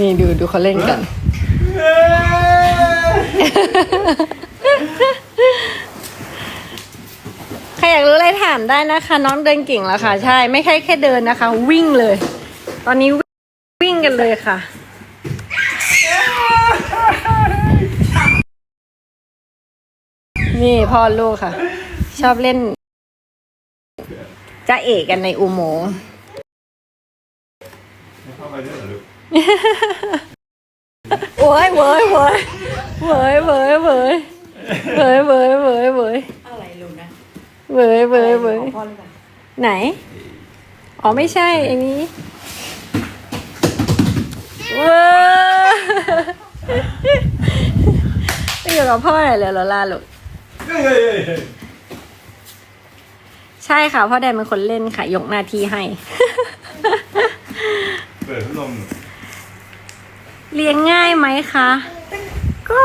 นี่ดูดูเขาเล่นกัน ใครอยากรู้อะไรถามได้นะคะ น้องเดินเก่งแล้วค่ะ ใช่ ไม่ใช่แค่เดินนะคะ วิ่งเลย ตอนนี้วิ่งกันเลยค่ะนี่พ่อลูกค่ะ ชอบเล่นจะเอกกันในอุโมงค์ เข้าไปด้วยเหรอลูกโว้ยเว้ยเว้ยเว้ยเว้ยเว้ยเว้ยเว้ยเว้ยเว้ยอะไรลุงนะเว้ยเว้ยเว้ยของพ่อหรือเปล่าไหน อ๋อไม่ใช่อันนี้เว้ยไปอยู่กับพ่อหน่อยเลยลอล่าลูกเฮ้ยเฮ้ยเฮ้ยเฮ้ยใช่ค่ะพ่อแดนเป็นคนเล่นค่ะ ยกหน้าที่ให้ เปิดพัดลม เลี้ยงง่ายไหมคะ ก็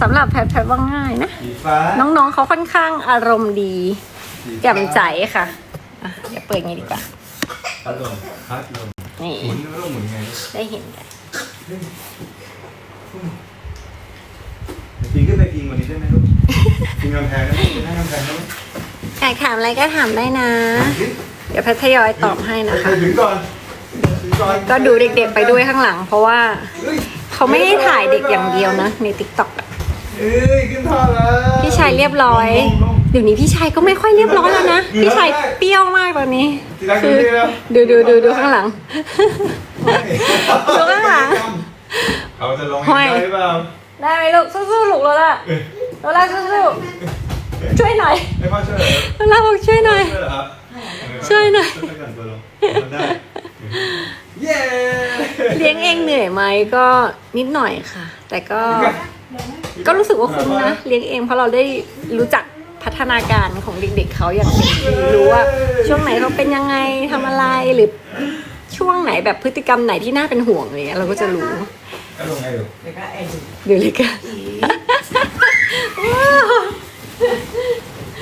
สำหรับแพทแพทว่าง่ายนะ สีฟ้าน้องๆเขาค่อนข้างอารมณ์ดีสีฟ้าแจ่มใสค่ะอะ เดี๋ยวเปิดอย่างนี้ดีกว่า พัดลมพัดลมนี่ หมุนพัดลมหมุนไงได้เห็นกันปีนขึ้นไปพิงวันนี้ได้ไหมลูกพิงกำแพงได้ไหมพิงกำแพงได้ไหมอยากถามอะไรก็ถามได้นะ เดี๋ยวแพททยอยตอบให้นะใครคะ ถึงก่อนถึง ก่อนก็ดูเด็กๆไปด้วยข้างหลัง เพราะว่าเฮ้ยเขาไม่ได้ถ่ายเด็กอย่างเดียวนะ ในติ๊กต็อกเอ้ยขึ้นท่อแล้วพี่ชายเรียบร้อยลงลงเดี๋ยวนี้พี่ชายก็ไม่ค่อยเรียบร้อยแล้วนะ พี่ชายเปรี้ยวมากตอนนี้ทีละคือทีละดูดูดูดูข้างหลัง ดูข้างหลังเขาจะลงห้อยได้หรือเปล่าได้ไหมลูกสู้ๆลูกโรล่าโรล่าสู้ๆช่วยหน่อยให้พ่อช่วยเหรอโรล่าบอกช่วยหน่อยช่วยเหรอครับช่วยหน่อย ช่วยกันตัวลงมันได้เย้เลี้ยงเองเหนื่อยไหมก็นิดหน่อยค่ะ แต่ก็ก็รู้สึกว่าคุ้มนะเลี้ยงเองเพราะเราได้รู้จักพัฒนาการของเด็ก ๆเขาอย่างเต็มที่รู้ว่า ช่วงไหนเขาเป็นยังไงทำอะไรหรือช่วงไหนแบบพฤติกรรมไหนที่น่าเป็นห่วงอะไรเงี้ยเราก็จะรู้ก็ลงไงลูกเดี๋ยวก็ไอ้ดูดูเลยกัน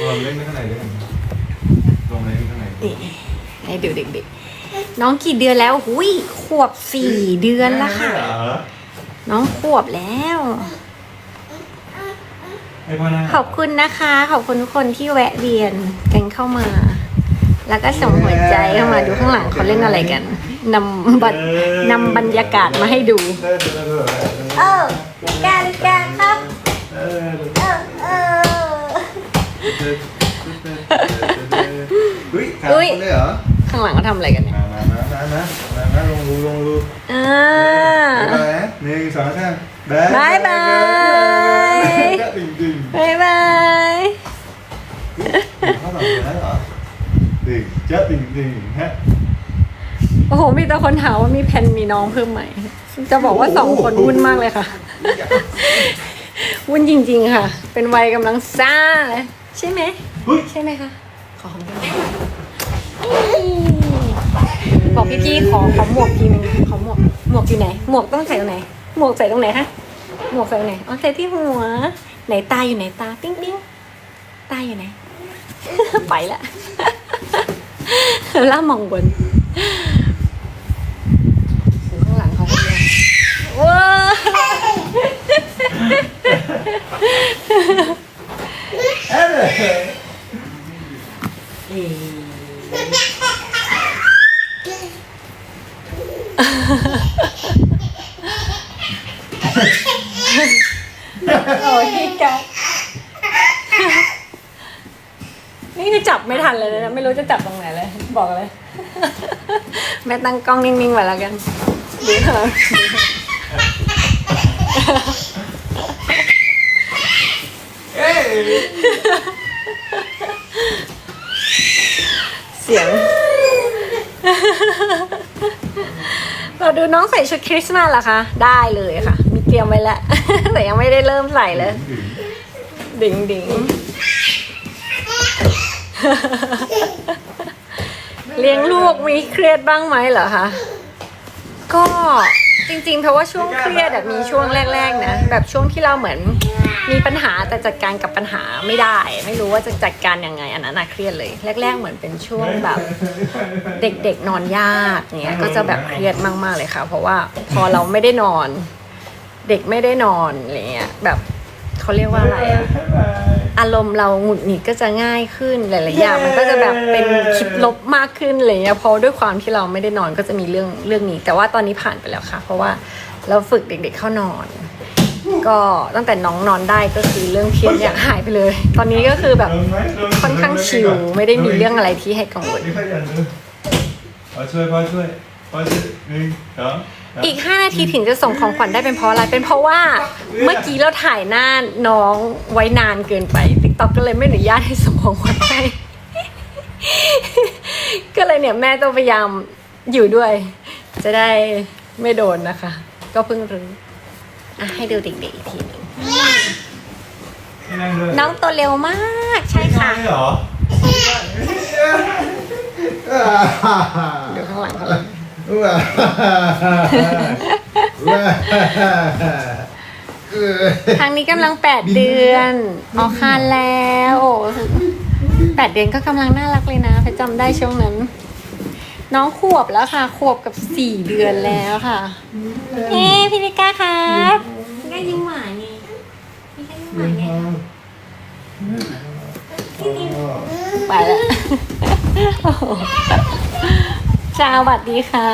ลงเล่นไม่ข้างในด้วยกันลงเล่นข้างในนี่ให้ดูเด็กๆ น้องกี่เดือนแล้วหุยขวบสี่เดือนแล้วค่ะ เหรอน้องขวบแล้ว ให้พ่อนั่งขอบคุณนะคะ ขอบคุณทุกคนที่แวะเวียนกันเข้ามา แล้วก็ส่งหัวใจเข้ามาดูข้างหลังเขาเล่นอะไรกันนำบัตนำบรรยากาศมาให้ดู เออเออเออเออลิกาลิกาครับ เออเออเอออุ้ยถามคนเลยเหรอ ข้างหลังเขาทำอะไรกันเนี่ย มามามามามามามาลงรูลงรูอ่าไปนะหนึ่งสองสามบายบายดึงดึงบายบายข้าวหลามแล้วเหรอดึงเจ๊ดึงดึงฮะโอ้โห มีแต่คนถามว่ามีแผนมีน้องเพิ่มไหม จะบอกว่าสองคนวุ่นมากเลยค่ะ วุ่นจริง ๆ ค่ะ เป็นวัยกำลังซ่าเลยใช่ไหมเฮ้ยใช่ไหมคะ ขอของด้วย บอกพี่ๆขอขอหมวกทีนึงขอหมวกหมวกอยู่ไหน หมวกต้องใส่ตรงไหน หมวกใส่ตรงไหนคะหมวกใส่ตรงไหนอ๋อใส่ที่หัว ไหนตาอยู่ไหนตาปิ้งปิ้งตาอยู่ไหน ไปละล่ามองบนข้างหลังเขาคนเดียวว้าว เอ้ย เอ๊ะ โอ้ยพี่แกนี่คือจับไม่ทันเลยนะ ไม่รู้จะจับตรงไหนเลย บอกเลย แม่ตั้งกล้องนิ่งๆไว้แล้วกันดูเถอะเสียง เราดูน้องใส่ชุดคริสต์มาสเหรอคะ ได้เลยค่ะ มีเตรียมไว้แล้ว แต่ยังไม่ได้เริ่มใส่เลยดึงดิงดิง เลี้ยงลูกมีเครียดบ้างไหมเหรอคะ ก็จริงๆ เพราะว่าช่วงเครียดอะมีช่วงแรกๆนะแบบช่วงที่เราเหมือนมีปัญหาแต่จัดการกับปัญหาไม่ได้ ไม่รู้ว่าจะจัดการยังไงอันนั้นน่ะเครียดเลย แรก ๆ เหมือนเป็นช่วงแบบ เด็กๆนอนยากเนี้ยก็จะแบบเครียดมากๆเลยค่ะ เพราะว่าพอเราไม่ได้นอน เด็กไม่ได้นอนอะไรเงี้ยแบบเขาเรียกว่าอะไรอะารมณ์เราหงุดหงิดก็จะง่ายขึ้นหลายๆอย่าง มันก็จะแบบเป็นคิดลบมากขึ้นอะไรเงี้ยเพราะด้วยความที่เราไม่ได้นอนก็จะมีเรื่องเรื่องนี้ แต่ว่าตอนนี้ผ่านไปแล้วค่ะ เพราะว่าเราฝึกเด็กๆเข้านอน ก็ตั้งแต่น้องนอนได้ก็คือเรื่องเครียดเนี่ยหายไปเลย ตอนนี้ก็คือแบบลงไหมลงไหมค่อนข้างชิลไม่ได้มีเรื่องอะไรที่ให้กังวล นี่ขยันเลยพ่อช่วยพ่อช่วยพ่อช่วยหนึ่งสองสาม อีก 5 นาทีถึงจะส่งของขวัญได้เป็นเพราะอะไร เป็นเพราะว่าเมื่อกี้เราถ่ายหน้าน้องไว้นานเกินไปติ๊กต็อกก็เลยไม่อนุญาตให้ส่งของขวัญให้ ก็เลยเนี่ยแม่ต้องพยายามอยู่ด้วย จะได้ไม่โดนนะคะ ก็เพิ่งรู้อะให้ดูเด็กๆอีกทีหนึงให้นั่งด้วยน้องโตเร็วมากใช่ค่ะไม่เหรอ ดูข้างหลังเขาเลย ทางนี้กำลังแปดเดือนออกคานแล้วแปดเดือนก็กำลังน่ารักเลยนะเพชรจำได้ช่วงนั้น น้องขวบแล้วค่ะ ขวบกับสี่เดือนแล้วค่ะเอ๊ะพี่ลิก้าครับพี่ก้ายิ้มหวานไงพี่ก้ายิ้มหวานไงไปแล้วโอ้โห สวัสดีค่ะ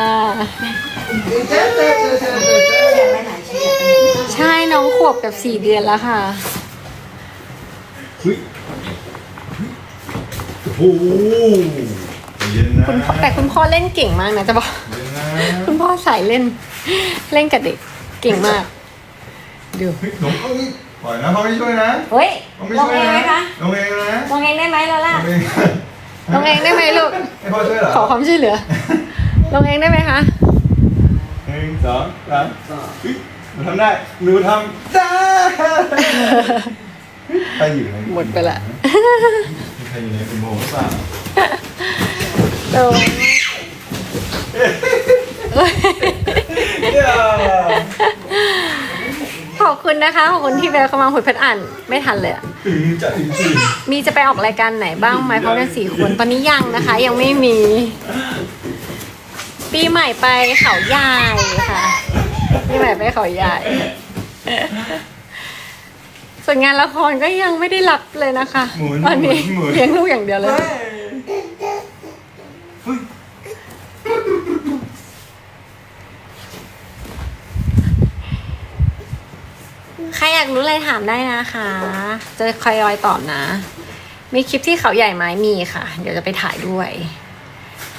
ไม่หลายชิ้นใช่น้องขวบกับสี่เดือนแล้วค่ะ เฮ้ยโอ้โหเย็นนะคุณพ่อแต่คุณพ่อเล่นเก่งมากนะจะบอก เย็นนะคุณพ่อสายเล่น เล่นกับเด็กเก่งมาก ดู เฮ้ยหนูเอานี่ปล่อยนะพ่อไม่ช่วยนะเฮ้ยพ่อไม่ลงช่วยเองไหมนะคะ ลงเองนะลงเองได้ไหมลาล่าลงเอง ลงเองได้ไหมลูก ให้พ่อช่วยเหรอขอความช่วยเหลือ ลงเองได้ไหมคะ หนึ่งสองสามเฮ้ยหนูทำได้หนูทำได้ใครอยู่ในหมดไปละ มีใครอยู่ในคุณโมหรือเปล่าลงเย้ขอบคุณนะคะ ขอบคุณที่แวะเข้ามาหุยเพชรอ่าน ไม่ทันเลยอะ ถึงจะถึงสี่มีจะไปออกรายการไหนบ้างไหมเพราะกันสี่คนตอนนี้ยังนะคะ ยังไม่มี ปีใหม่ไปเขาใหญ่ค่ะปีใหม่ไปเขาใหญ่ ส่วนงานละครก็ยังไม่ได้รับเลยนะคะ หมุนตอนนี้หมุนเลี้ยงลูกอย่างเดียวเลยใค รอยากรู้อะไรถามได้นะคะ จะคอยรอยตอบนะ มีคลิปที่เขาใหญ่ไหมมีค่ะ เดี๋ยวจะไปถ่ายด้วย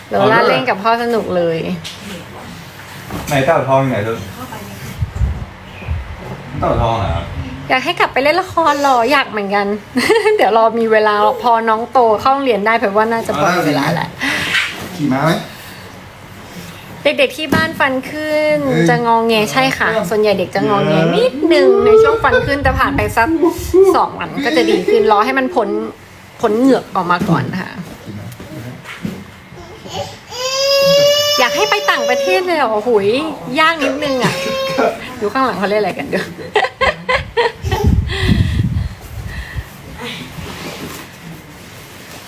โลล่าเล่นกับพ่อสนุกเลย ไหนเต่าทองอยู่ไหนลูกเต่าทองเหรออยากให้กลับไปเล่นละครเหรออยากเหมือนกัน เดี๋ยวรอมีเวลาพอน้องโตเข้าโรงเรียนได้เพราะว่าน่าจะพอมีเวลาแหละขี่ม้าไหม เด็กๆที่บ้านฟันขึ้นเอ้ยจะงองแงใช่ค่ะ ส่วนใหญ่เด็กจะงองแงนิดนึงในช่วงฟันขึ้นแต่ผ่านไปสักสองวันก็จะดีขึ้นรอให้มันพ้นพ้นเหงือกออกมาก่อนค่ะขี่ม้าอยากให้ไปต่างประเทศเลยเหรอหุยยากนิดนึงอะดูข้างหลังเขาเล่นอะไรกันเดี๋ยว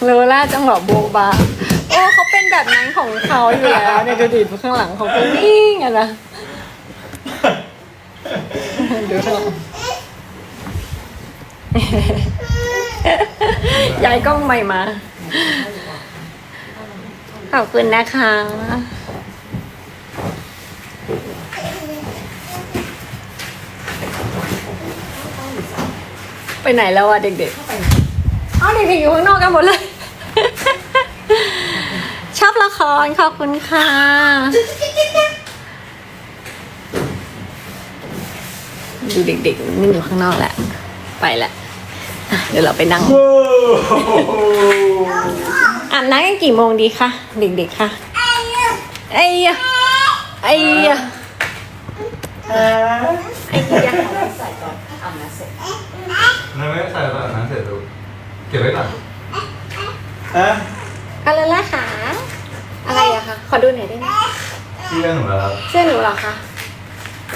โลล่าจังหวะโบบา โอ้เขาเป็นแบบนั้นของเขาอยู่แล้วเนี่ยดูดิดูข้างหลังเขาเป็นนิ่งอะนะดูข้างหลังย้ายกล้องใหม่มา ขอบคุณนะคะไปไหนแล้วอะเด็กๆ อ๋อเด็กๆอยู่ข้างนอกกันหมดเลย ช อบละครขอบคุณค่ะ ดูเด็กๆนี่อยู่ข้างนอกแหละ ไปแหละอะเดี๋ยวเราไปนั่งโอ้โหอาบน้ำกันกี่โมงดีคะเด็กๆคะไอ้ยะไอ้ยะไอ้ยะใส่ก่อนเอามาเสร็จนั่นไม่ใส่ตอนนั้นเสร็จลูกเก็บไว้ก่อนอะอะไรล่ะคะอะไรอะ คะ ขอดูหน่อยได้ไหมเชื่อหนูแล้วครับเสื้อหนูเหรอคะ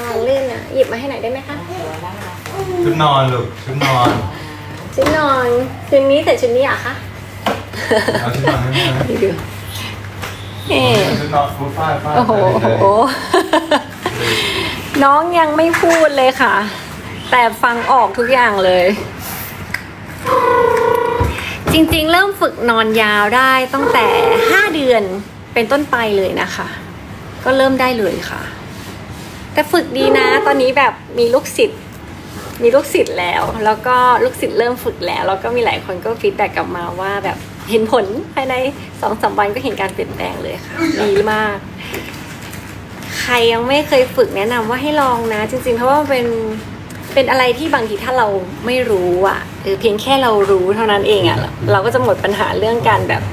ลองเล่นอะ หยิบมาให้หน่อยได้ไหมคะตัวได้ละชุดนอนลูกชุดนอนชุดนอนชุดนี้แต่ชุดนี้อะคะเอาชุดนอนให้แม่นะดูดูเอ๊ชุดนอนฟูฟ้าดฟาดโอ้โหไปโอ้เลยโห น้องยังไม่พูดเลยค่ะ แต่ฟังออกทุกอย่างเลย จริงๆ เริ่มฝึกนอนยาวได้ตั้งแต่ 5 เดือน เป็นต้นไปเลยนะคะ ก็เริ่มได้เลยค่ะ แต่ฝึกดีนะ ตอนนี้แบบมีลูกศิษย์มีลูกศิษย์แล้ว แล้วก็ลูกศิษย์เริ่มฝึกแล้ว แล้วก็มีหลายคนก็ฟีดแบ็กกลับมาว่าแบบเห็นผลภายในสองสามวันก็เห็นการเปลี่ยนแปลงเลยค่ะ ดีมาก ใครยังไม่เคยฝึกแนะนำว่าให้ลองนะ จริง ๆ เพราะว่าเป็นเป็นอะไรที่บางทีถ้าเราไม่รู้อะเออเพียงแค่เรารู้เท่านั้นเองอะเราก็จะหมดปัญหาเรื่องการแบบ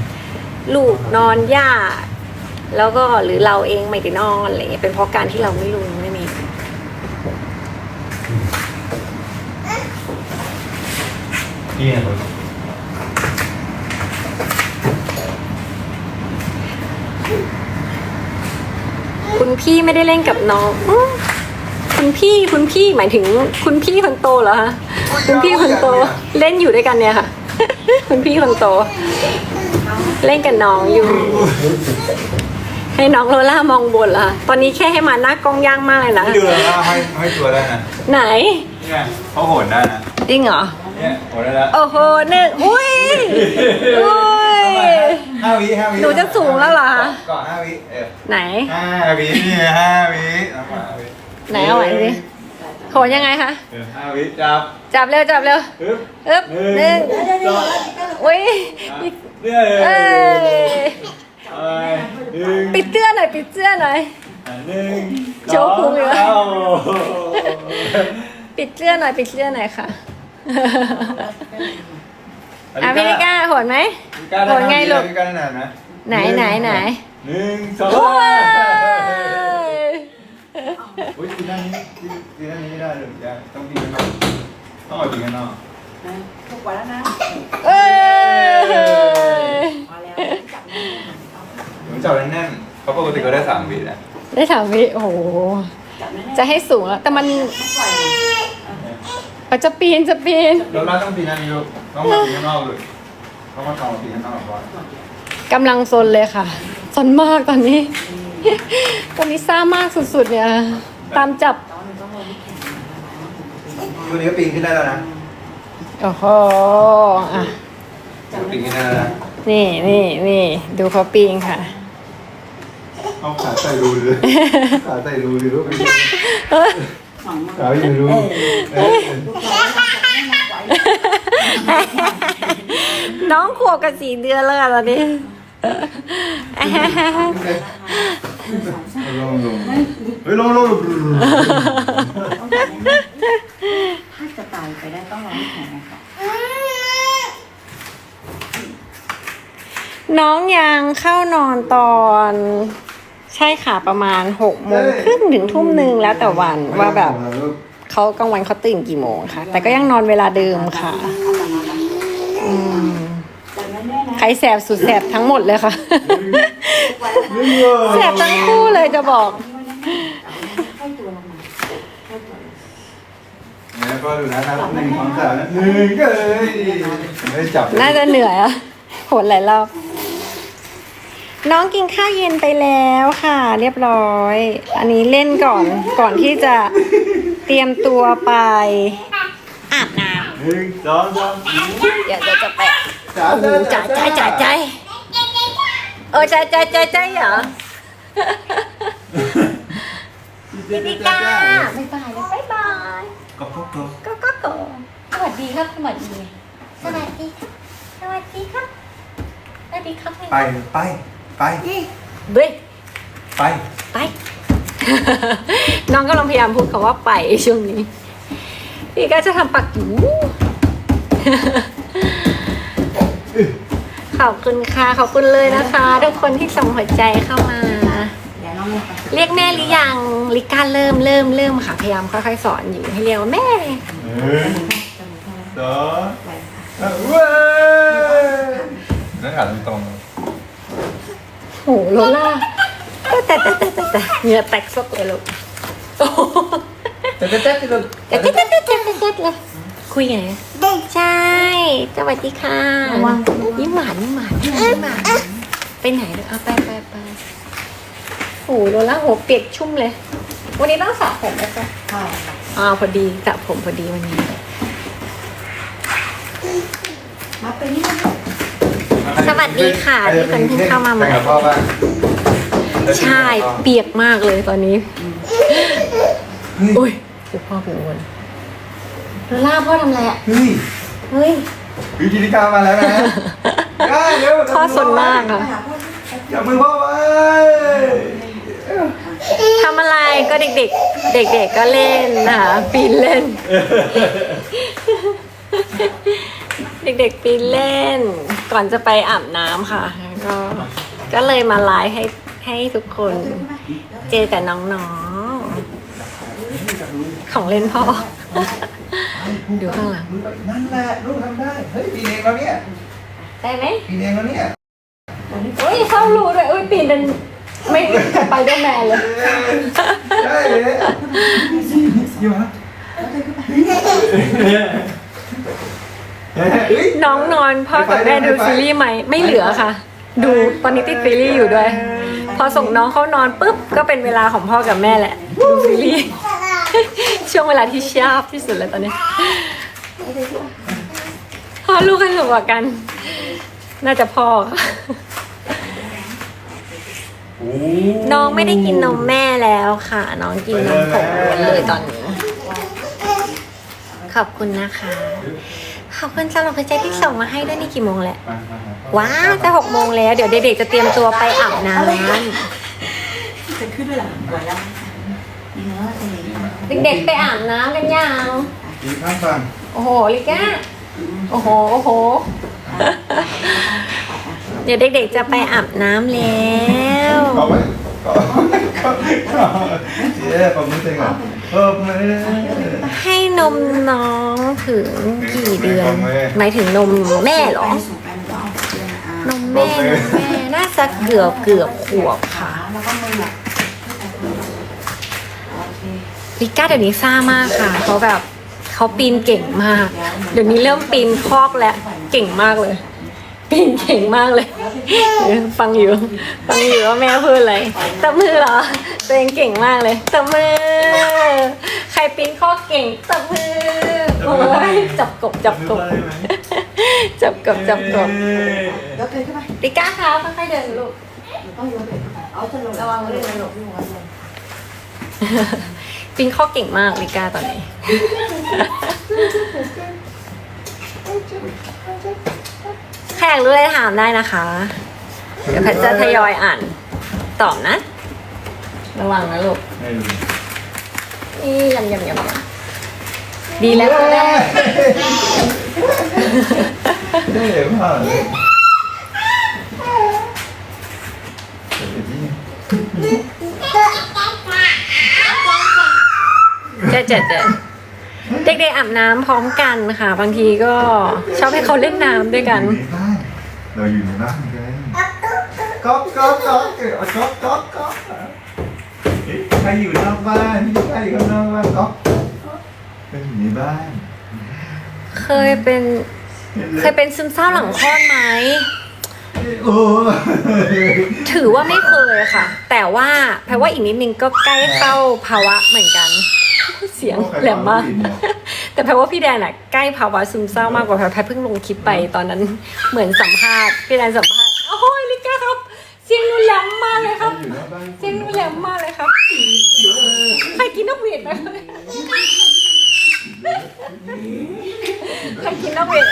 ลูกนอนยาก แล้วก็หรือเราเองไม่ได้นอนอะไรเงี้ยเป็นเพราะการที่เราไม่รู้นั่นเองนี่นะลูกคุณพี่ไม่ได้เล่นกับน้องคุณพี่คุณพี่หมายถึง คุณพี่คนโตเหรอคะคุณพี่คนโตเล่นอยู่ด้วยกันเนี่ยค่ะ คุณพี่คนโต เล่นกับน้องอยู่ ให้น้องโลล่ามองบนเหรอคะตอนนี้แค่ให้มาหน้ากล้องย่างมากเลยนะให้ดูเลยว่าให้ให้ตัวได้นะไหนนี่ไงเขาโหนได้นะจริงเหรอ เนี่ยโหนได้แล้วโอ้โหหนึ่งอุ้ยอุ้ย ห้าวิห้าวิหนูจะสูงแล้วเหรอคะก่อนห้าวิเออไหน ห้าวินี่ไงห้าวิเอามาห้าวิไหนเอาไหวสิโหนยังไงคะ เออห้าวิจับจับเร็วจับเร็วปึ๊บอึ๊บหนึ่งสองอุ้ย เนี่ยเอ้ย เอ้ยหนึ่งปิดเสื้อหน่อยปิดเสื้อหน่อยหนึ่งโชว์พุงอยู่สองปิดเสื้อหน่อยปิดเสื้อหน่อยค่ะอะพี่นิก้าโหดไหม พี่ก้าโหนไงลูก พี่ก้าได้นานไหมไหนไหนไหนหนึ่งสองโอ้ยอุ้ยทีด้านนี้ทีด้านนี้ไม่ได้เลยจ้ะต้องทีกันนอกต้องเอาทีกันนอกทุกวันแล้วนะเอ้ยพอแล้วจับแน่ ผมจับแน่นๆเขาปกติก็ได้สามวินะได้ถามวิโอ้โห จับแน่จะให้สูงแล้ว แต่มันปล่อยเอาจะปีนจะปีนเราล่าต้องทีนั่นลูกต้องมาทีข้างนอกเลยต้องมาเอาทีข้างนอกก่อนกำลังซนเลยค่ะซนมากตอนนี้ ตอนนี้ซ่ามากสุดๆ เนี่ย ตามจับตอนนึงต้องลงแข่งตัวนี้ก็ปีนขึ้นได้แล้วนะโอ้โหอะปีนขึ้นได้แล้วนะ นี่นี่นี่ดูเขาปีนค่ะ เอาขาใส่รูเลยขาใส่รูดิลูกหวังมากขาอยู่รูเอ้ยลูกเราต้องจับแน่นไว้น้องขวบกับสี่เดือนแล้วอะตอนนี้ลงลงเฮ้ยลงลงลงต้องจับแน่นถ้าจะตายไปได้ต้องลงแข่งนะคะน้องยังเข้านอนตอน ใช่ค่ะประมาณหกโมงครึ่งถึงทุ่มหนึ่งแล้วแต่วันว่าแบบเขากลางวันเขาตื่นกี่โมงค่ะ แต่ก็ยังนอนเวลาเดิมค่ะอืมจับแน่ๆนะใครแสบสุดแสบทั้งหมดเลยค่ะทุกวันแล้วนะแสบทั้งคู่เลยจะบอกให้ตัวลงมาให้ตัวเนี่ยก็ดูนะนับหนึ่งสองสามหนึ่งก็เลยไม่จับน่าจะเหนื่อยอะโหดหลายรอบ น้องกินข้าวเย็นไปแล้วค่ะ เรียบร้อย อันนี้เล่นก่อนก่อนที่จะเตรียมตัวไปอาบน้หนึ่งสองสามำเดี๋ยวเราจะแปะสามโอ้โหจ่ายจ่ายจ่ายจ่ายเออจ่ายจ่ายจ่ายจ่ายเหรอพี่นิก้าบ๊ายบายแล้วบ๊ายบายก็พบกันก็ก็ก็สวัสดีครับสวัสดีสวัสดีครับสวัสดีครับสวัสดีครับไปไป ไป เบ้ยไป ไป น้องกำลังพยายามพูดคำว่าไปช่วงนี้ พี่ก็จะทำปากหูขอบคุณค่ะ ขอบคุณเลยนะคะ ทุกคนที่ส่งหัวใจเข้ามาเดี๋ยวน้องลงไปเรียกแม่หรือยัง ลิก้าเริ่มเริ่มเริ่มค่ะ พยายามค่อยๆสอนอยู่ให้เรียกว่าแม่หนึ่งจมูกเท่านั้นสองไปเว้ยนั่นขาตรง โหโลล่าแต่แต่แต่แต่เหงื่อแตกซกเลยลูกแต่แต่แต่ที่เราเจ๊เจ๊เจ๊เจ๊เลยคุยไงใช่สวัสดีค่ะยิ้มหวานยิ้มหวานยิ้มหวานไปไหนเลยเอาไปไปไปโอ้โหโดนละหัวเปียกชุ่มเลย วันนี้ต้องสระผมไหมคะใช่อ่าพอดีสระผมพอดีวันนี้มาไปนี่นะ สวัสดีค่ะที่คนเพิ่งเข้ามาใหม่ไปกับพ่อบ้างใช่เปียกมากเลยตอนนี้อุ้ยคือพ่อเป็นอ้วนโลล่าพ่อทำอะไรอะเฮ้ยเฮ้ยวิธีการมาแล้วนะได้เร็วพ่อสนมากไปอะหาพ่อจับมือพ่อไว้ทำอะไรก็เด็กๆ เด็กๆก็เล่นนะคะปีนเล่น เด็กๆปีนเล่น ก่อนจะไปอาบน้ำค่ะ ก็ก็เลยมาไลฟ์ให้ให้ทุกคน เจอกับน้องๆ ของเล่นพ่อ ดูข้างหลัง นั่นแหละลูกทำได้ เฮ้ยปีนเองแล้วเนี่ยได้ไหมปีนเองแล้วเนี่ยอุ้ยเข้ารูด้วยอุ้ยปีนเป็นไม่ไปเดอร์แมนเลยได้เลยอยู่ฮะเฮ้ย น้องนอนพ่อกับแม่ดูซีรีส์ไหมไม่เหลือค่ะ ดูตอนนี้ติดซีรีส์อยู่ด้วย พอส่งน้องเข้านอนปุ๊บก็เป็นเวลาของพ่อกับแม่แหละ ดูซีรีส์ช่วงเวลาที่ชอบที่สุดเลยตอนนี้พ่อลูกใครสนุกกว่ากัน น่าจะพ่อค่ะโอ้น้องไม่ได้กินนมแม่แล้วค่ะ น้องกินนมผงล้วนเลยตอนนี้ ขอบคุณนะคะ ขอบคุณสำหรับหัวใจที่ส่งมาให้ด้วยนี่กี่โมงแล้วมามามาว้าวจะหกโมงแล้ว เดี๋ยวเด็กๆจะเตรียมตัวไปอาบน้จะขึ้นด้วยเหรอสวยแล้วนี่เนื้อจะเห็นำเด็กๆไปอาบน้ำกันยังอีกข้างฝั่งโอ้โหลิก้าโอ้โหโอ้โห เดี๋ยวเด็กๆจะไปอาบน้ำแล้วกอไว้ กอไว้กอเจ๊ปมมือเต็งอะปมมือให้นมน้องถึงกี่เดือนหมายถึงนมแม่เหรอ นมแม่นมแม่น่าจะเกือบเกือบขวบค่ะแล้วก็มืออะโอเคลิก้าเดี๋ยวนี้ซ่ามากค่ะเขาแบบเขาปีนเก่งมาก เดี๋ยวนี้เริ่มปีนคอกแล้วเก่งมากเลย ปีนเก่งมากเลยเออฟังอยู่ ฟังอยู่ว่าแม่พูดอะไรตบมือเหรอ ตัวเองเก่งมากเลยตบมือ ใครปีนคอกเก่งตบมือ โอ้ยจับกบจับกบ จับกบจับกบยกเลยขึ้นไปลิก้าคะค่อยๆเดินลูกหนูต้องยกเลยขึ้นไปเอาจะลงระวังลื่นนะลูกระวังเลยปีนคอกเก่งมากลิก้าตอนนี้ ใครอยากรู้อะไรถามได้นะคะ เดี๋ยวแพทย์จะทยอยอ่านตอบนะ ระวังนะลูกนี่ยำยำยำดีแล้วคุณแม่ได้เหรอพ่อเจ๊เจ๊เจ๊เด็กๆอาบน้ำพร้อมกันค่ะ บางทีก็ชอบให้เขาเล่นน้ำด้วยกัน เราอยู่ในบ้านกันก๊อกก๊อกก๊อกก๊อกก๊อกก๊อกใครอยู่นอกบ้านใครอยู่ข้างนอกบ้านก๊อกเป็นอยู่ในบ้าน เคยเป็น เคยเป็นซึมเศร้าหลังคลอดไหมโอ้ถือว่าไม่เคยค่ะ แต่ว่าแปลว่าอีกนิดนึงก็ใกล้เข้าภาวะเหมือนกัน เสียงแหลมมาก แต่แปลว่าพี่แดนอะใกล้ภาวะซึมเศร้ามากกว่าแพรแพรเพิ่งลงคลิปไปตอนนั้น เหมือนสัมภาษณ์พี่แดนสัมภาษณ์โอ้ยลิก้าครับ เสียงหนูแหลมมากเลยครับ เสียงหนูแหลมมากเลยครับใครกินนกหวีดไหมใครกินนกหวีด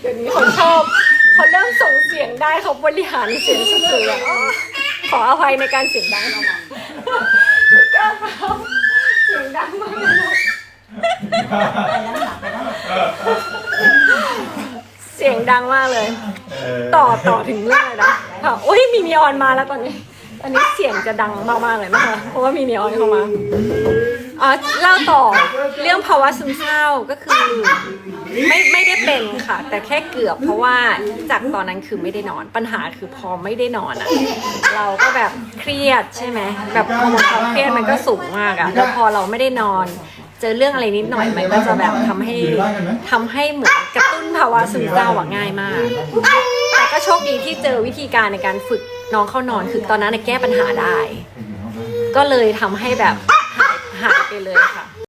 เดี๋ยวนี้เขาชอบเขาเริ่มส่งเสียงได้เขาบริหารเสียงสุดๆแล้วอ้าขออภัยในการเสียงดังลิก้าครับเสียงดังมากเลย ไปแล้วหลับไปแล้วเสียงดังมากเลย ต่อต่อถึงเรื่องเลยนะค่ะโอ้ยมีนีออนมาแล้วตอนนี้ตอนนี้เสียงจะดังมากๆเลยนะคะเพราะว่ามีนีออนเข้ามาอ๋อเล่าต่อเรื่องภาวะซึมเศร้าก็คือ ไม่ไม่ได้เป็นค่ะ แต่แค่เกือบเพราะว่าจากตอนนั้นคือไม่ได้นอน ปัญหาคือพอไม่ได้นอนอะเราก็แบบเครียดใช่ไหมแบบฮอร์โมนความเครียดมันก็สูงมากอะแล้วพอเราไม่ได้นอน เจอเรื่องอะไรนิดหน่อยมันก็จะแบบทำให้ทำให้เหมือนกระตุ้นภาวะซึมเศร้าอะง่ายมาก แต่ก็โชคดีที่เจอวิธีการในการฝึกน้องเข้านอนคือตอนนั้นน่ะแก้ปัญหาได้ ก็เลยทำให้แบบหายหายไปเลยค่ะ